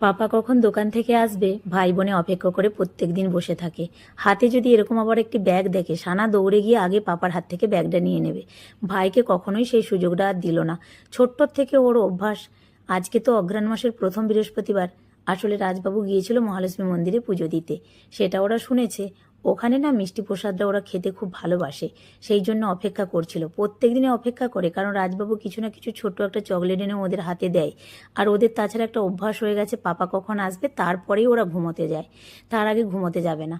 পাপা কখন দোকান থেকে আসবে? ভাই বোনে অপেক্ষা করে প্রত্যেক দিন বসে থাকে। হাতে যদি এরকম আবার একটি ব্যাগ দেখে, সানা দৌড়ে গিয়ে আগে পাপার হাত থেকে ব্যাগটা নিয়ে নেবে। ভাইকে কখনোই সেই সুযোগটা আর দিল না। ছোট্টর থেকে ওর অভ্যাস। আজকে তো অঘ্রাণ মাসের প্রথম বৃহস্পতিবার। আসলে রাজবাবু গিয়েছিল মহালক্ষ্মী মন্দিরে পুজো দিতে। সেটা ওরা শুনেছে। ওখানে না মিষ্টি প্রসাদটা ওরা খেতে খুব ভালোবাসে, সেই জন্য অপেক্ষা করছিল। প্রত্যেক দিনে অপেক্ষা করে, কারণ রাজবাবু কিছু না কিছু ছোট্ট একটা চকলেট এনে ওদের হাতে দেয়। আর ওদের তাছাড়া একটা অভ্যাস হয়ে গেছে, পাপা কখন আসবে তারপরেই ওরা ঘুমোতে যায়, তার আগে ঘুমোতে যাবে না।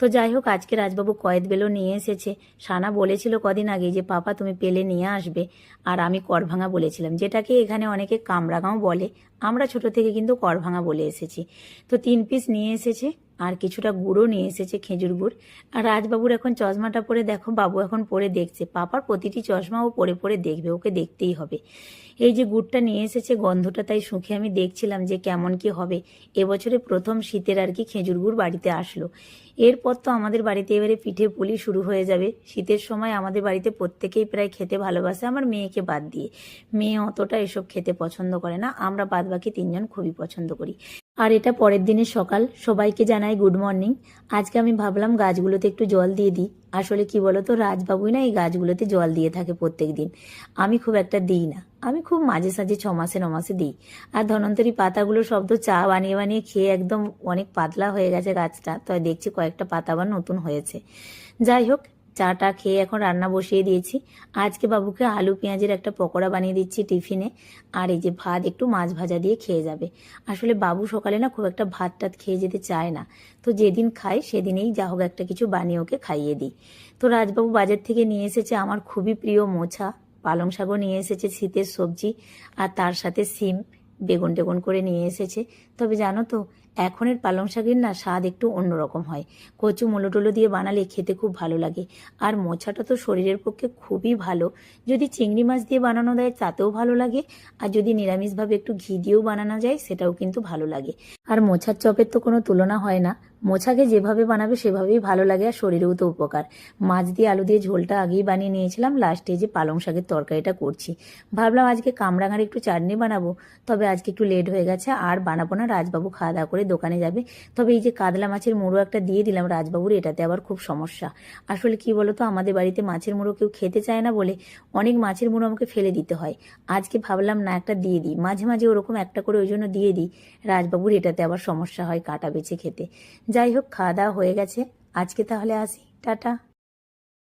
তো যাই হোক, আজকে রাজবাবু কয়েদ বেলো নিয়ে এসেছে। সানা বলেছিল কদিন আগে যে, পাপা, তুমি পেলে নিয়ে আসবে। আর আমি করভাঙা বলেছিলাম, যেটাকে এখানে অনেকে কামরাগাঁও বলে। আমরা ছোট থেকে কিন্তু করভাঙা বলে এসেছি। তো তিন পিস নিয়ে এসেছে। আর কিছুটা গুঁড়ো নিয়ে এসেছে খেজুর গুড়। আর রাজবাবুর এখন চশমাটা পরে দেখো, বাবু এখন পরে দেখছে। পাপার প্রতিটি চশমা ও পরে পরে দেখবে, ওকে দেখতেই হবে। এই যে গুড়টা নিয়ে এসেছে, গন্ধটা তাই সুখে আমি দেখছিলাম যে কেমন কি হবে। এবছরে প্রথম শীতের আর কি খেজুর গুড় বাড়িতে আসলো। এরপর তো আমাদের বাড়িতে এবারে পিঠে পুলি শুরু হয়ে যাবে। শীতের সময় আমাদের বাড়িতে প্রত্যেকেই প্রায় খেতে ভালোবাসে আমার মেয়েকে বাদ দিয়ে। মেয়ে অতটা এসব খেতে পছন্দ করে না, আমরা বাদ বাকি তিনজন খুবই পছন্দ করি। আর এটা পরের দিনের সকাল। সবাইকে জানাই গুড মর্নিং আজকে আমি ভাবলাম গাছগুলোতে একটু জল দিয়ে দিই। আসলে কি বলতো, রাজবাবুই না এই গাছগুলোতে জল দিয়ে থাকে প্রত্যেক দিন আমি খুব একটা দিই না। আমি খুব মাঝে সাঝে ছ মাসে, ন মাসে দিই। আর ধনন্তরী পাতাগুলো সব তো চা বানিয়ে বানিয়ে খেয়ে একদম অনেক পাতলা হয়ে গেছে গাছটা। তো দেখছি কয়েকটা পাতা আবার নতুন হয়েছে। যাই হোক চাটা খেয়ে এখন রান্না বসিয়ে দিয়েছি। আজকে বাবুকে আলু পেঁয়াজের একটা পকোড়া বানিয়ে দিচ্ছি টিফিনে। আর এই যে ভাত, একটু মাছ ভাজা দিয়ে খেয়ে যাবে। আসলে বাবু সকালে না খুব একটা ভাত টাত খেয়ে যেতে চায় না। তো যেদিন খাই সেদিনেই যা হোক একটা কিছু বানিয়ে ওকে খাইয়ে দিই। তো রাজবাবু বাজার থেকে নিয়ে এসেছে আমার খুবই প্রিয় মোছা। পালং শাকও নিয়ে এসেছে, শীতের সবজি। আর তার সাথে সিম, বেগুন টেগুন করে নিয়ে এসেছে। তবে জানো তো এখনের পালং শাকের না স্বাদ একটু অন্যরকম হয়। কচু মুলো টুলো দিয়ে বানালে খেতে খুব ভালো লাগে। আর মোছাটা তো শরীরের পক্ষে খুবই ভালো। যদি চিংড়ি মাছ দিয়ে বানানো দেয়, তাতেও ভালো লাগে। আর যদি নিরামিষভাবে একটু ঘি দিয়েও বানানো যায়, সেটাও কিন্তু ভালো লাগে। আর মোছার চপের তো কোনো তুলনা হয় না। মোছাকে যেভাবে বানাবে, সেভাবেই ভালো লাগে আর শরীরেও তো উপকার। মাছ দিয়ে আলু দিয়ে ঝোলটা আগেই বানিয়ে নিয়েছিলাম, লাস্টে যে পালং শাকের তরকারিটা করছি। ভাবলাম আজকে কামরাঙার একটু চাটনি বানাবো, তবে আজকে একটু লেট হয়ে গেছে, আর বানাবো না, রাজবাবু খাওয়া দাওয়া করে দোকানে যাবে। তবে এই যে কাতলা মাছের মুড়ো একটা দিয়ে দিলাম রাজবাবুর, এটাতে আবার খুব সমস্যা। আসলে কি বলতো, আমাদের বাড়িতে মাছের মুড়ো কেউ খেতে চায় না বলে অনেক মাছের মুড়ো আমাকে ফেলে দিতে হয়। আজকে ভাবলাম না একটা দিয়ে দিই, মাঝে মাঝে ওরকম একটা করে ওই জন্য দিয়ে দিই। রাজবাবুর এটাতে আবার সমস্যা হয় কাটা বেছে খেতে। যাই হোক, খাওয়া দাওয়া হয়ে গেছে। আজকে তাহলে আসি। টাটা।